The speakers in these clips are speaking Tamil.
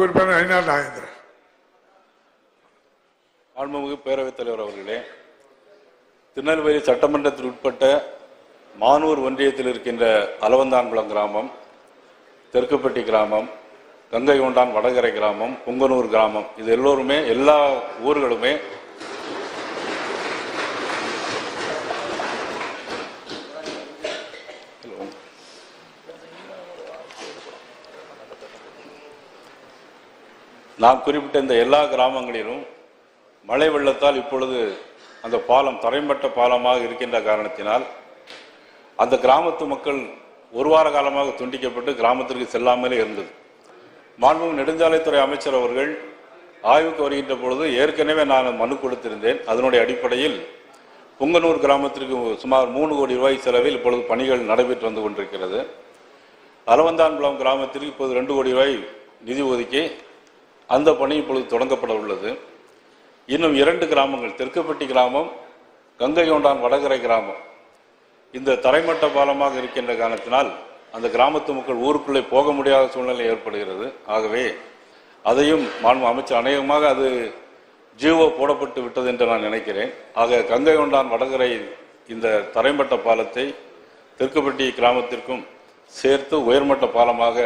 மாண்புமிகு உறுப்பினர் ஐநாள் நாகேந்திரன். மாண்புமிகு பேரவைத் தலைவர் அவர்களே திருநெல்வேலி சட்டமன்றத்தில் உட்பட்ட மானூர் ஒன்றியத்தில் இருக்கின்ற அலவந்தான்குளம் கிராமம் தெற்குப்பட்டி கிராமம் கங்கை கொண்டான் வடகரை கிராமம் புங்கனூர் கிராமம் இது எல்லோருமே எல்லா ஊர்களுமே நான் குறிப்பிட்ட இந்த எல்லா கிராமங்களிலும் மழை வெள்ளத்தால் இப்பொழுது அந்த பாலம் தரைமட்ட பாலமாக இருக்கின்ற காரணத்தினால் அந்த கிராமத்து மக்கள் ஒரு வார காலமாக துண்டிக்கப்பட்டு கிராமத்திற்கு செல்லாமலே இருந்தது. மாண்புமிகு நெடுஞ்சாலைத்துறை அமைச்சர் அவர்கள் ஆய்வுக்கு வருகின்ற பொழுது ஏற்கனவே நான் மனு கொடுத்திருந்தேன். அதனுடைய அடிப்படையில் புங்கனூர் கிராமத்திற்கு சுமார் மூணு கோடி ரூபாய் செலவில் இப்பொழுது பணிகள் நடைபெற்று வந்து கொண்டிருக்கிறது. அலவந்தான்குளம் கிராமத்திற்கு இப்போது ரெண்டு கோடி ரூபாய் நிதி ஒதுக்கி அந்த பணி இப்பொழுது தொடங்கப்பட உள்ளது. இன்னும் இரண்டு கிராமங்கள் தெற்குப்பட்டி கிராமம் கங்கை கொண்டான் வடகரை கிராமம். இந்த தரைமட்ட பாலமாக இருக்கின்ற காரணத்தினால் அந்த கிராமத்து மக்கள் ஊருக்குள்ளே போக முடியாத சூழ்நிலை ஏற்படுகிறது. ஆகவே அதையும் மாண்பு அமைச்சர் அநேகமாக அது ஜீவோ போடப்பட்டு விட்டது என்று நான் நினைக்கிறேன். ஆக கங்கை கொண்டான் வடகரை இந்த தரைமட்ட பாலத்தை தெற்குப்பட்டி கிராமத்திற்கும் சேர்த்து உயர்மட்ட பாலமாக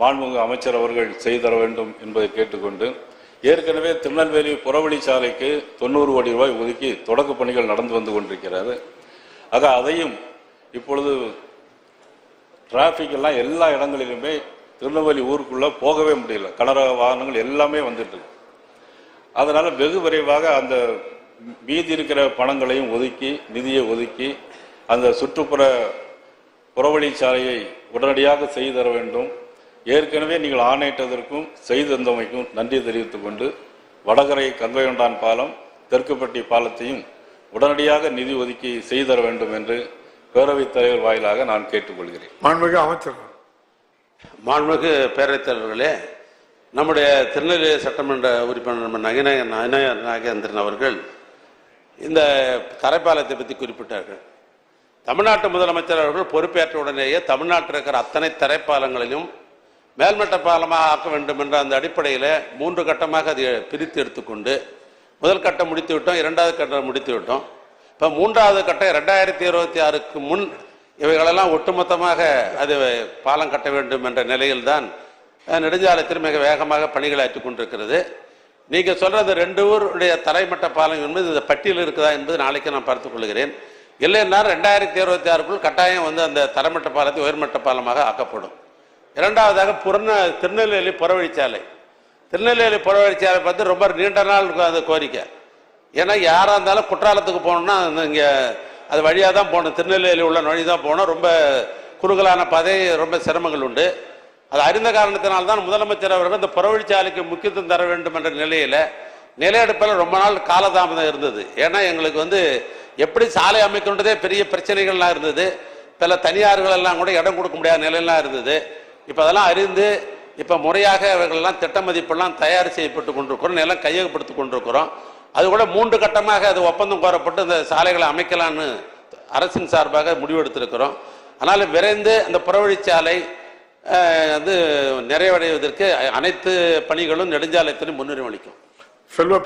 மாண்புமிகு அமைச்சர் அவர்கள் செய்து தர வேண்டும் என்பதை கேட்டுக்கொண்டு ஏற்கனவே திருநெல்வேலி புறவழி சாலைக்கு தொண்ணூறு கோடி ரூபாய் ஒதுக்கி தொடக்க பணிகள் நடந்து வந்து கொண்டிருக்கிறது. ஆக அதையும் இப்பொழுது டிராஃபிக் எல்லாம் எல்லா இடங்களிலுமே திருநெல்வேலி ஊருக்குள்ளே போகவே முடியல. கனரக வாகனங்கள் எல்லாமே வந்துட்டு இருக்கு. அதனால் வெகு விரைவாக அந்த மீதி இருக்கிற பணங்களையும் ஒதுக்கி நிதியை ஒதுக்கி அந்த சுற்றுப்புற புறவழி சாலையை உடனடியாக செய்து தர வேண்டும். ஏற்கனவே நீங்கள் ஆணையிட்டதற்கும் செய்து தந்தமைக்கும் நன்றி தெரிவித்துக் கொண்டு வடகரை கங்கையொண்டான் பாலம் தெற்குப்பட்டி பாலத்தையும் உடனடியாக நிதி ஒதுக்கி செய்து தர வேண்டும் என்று பேரவைத் தலைவர் வாயிலாக நான் கேட்டுக்கொள்கிறேன். மாண்புமிகு அமைச்சர் மாண்புமிகு பேரவைத் தலைவர்களே நம்முடைய திருநெல்வேலி சட்டமன்ற உறுப்பினர் நம்ம நகின நயன நாகேந்திரன் அவர்கள் இந்த தரைப்பாலத்தை பற்றி குறிப்பிட்டார்கள். தமிழ்நாட்டு முதலமைச்சர் அவர்கள் பொறுப்பேற்ற உடனேயே தமிழ்நாட்டில் இருக்கிற அத்தனை தரைப்பாலங்களிலும் மேல்மட்ட பாலமாக ஆக்க வேண்டும் என்ற அந்த அடிப்படையில் மூன்று கட்டமாக அதை பிரித்து எடுத்துக்கொண்டு முதல் கட்டம் முடித்து விட்டோம் இரண்டாவது கட்டம் முடித்து விட்டோம். இப்போ மூன்றாவது கட்டம் ரெண்டாயிரத்தி இருபத்தி ஆறுக்கு முன் இவைகளெல்லாம் ஒட்டுமொத்தமாக அது பாலம் கட்ட வேண்டும் என்ற நிலையில்தான் அஹ், நெடுஞ்சாலைத்தில் மிக வேகமாக பணிகளை ஆற்றி கொண்டிருக்கிறது. நீங்கள் சொல்றது ரெண்டு ஊருடைய தரைமட்ட பாலம் என்பது இந்த பட்டியல் இருக்குதா என்பது நாளைக்கு நான் பார்த்துக் கொள்கிறேன். இல்லைன்னா ரெண்டாயிரத்தி இருபத்தி ஆறுக்குள் கட்டாயம் வந்து அந்த தரைமட்ட பாலத்தை உயர்மட்ட பாலமாக ஆக்கப்படும். இரண்டாவதாக புறந திருநெல்வேலி புறவழிச்சாலை. திருநெல்வேலி புறவழிச்சாலை பார்த்து ரொம்ப நீண்ட நாள் இருக்கும் அந்த கோரிக்கை. ஏன்னா யாராக இருந்தாலும் குற்றாலத்துக்கு போகணுன்னா இங்கே அது வழியாக தான் போகணும். திருநெல்வேலி உள்ள வழி தான் போகணும். ரொம்ப குறுகலான பாதை ரொம்ப சிரமங்கள் உண்டு. அது அறிந்த காரணத்தினால் தான் முதலமைச்சர் அவர்கள் இந்த புறவழிச்சாலைக்கு முக்கியத்துவம் தர வேண்டும் என்ற நிலையில் நிலையெடுப்பில் ரொம்ப நாள் காலதாமதம் இருந்தது. ஏன்னா எங்களுக்கு வந்து எப்படி சாலை அமைக்கின்றதே பெரிய பிரச்சனைகள்லாம் இருந்தது. பல தனியார்கள் எல்லாம் கூட இடம் கொடுக்க முடியாத நிலையெல்லாம் இருந்தது. இப்போ அதெல்லாம் அறிந்து இப்போ முறையாக அவர்கள்லாம் திட்ட மதிப்பெல்லாம் தயார் செய்யப்பட்டு கொண்டிருக்கிறோம் நிலம் கையகப்படுத்தி கொண்டிருக்கிறோம். அது கூட மூன்று கட்டமாக அது ஒப்பந்தம் கோரப்பட்டு இந்த சாலைகளை அமைக்கலான்னு அரசின் சார்பாக முடிவெடுத்திருக்கிறோம். அதனால் விரைந்து அந்த புறவழிச்சாலை வந்து நிறைவடைவதற்கு அனைத்து பணிகளும் நெடுஞ்சாலைத்துறை முன்னுரிமை அளிக்கும். செல்வ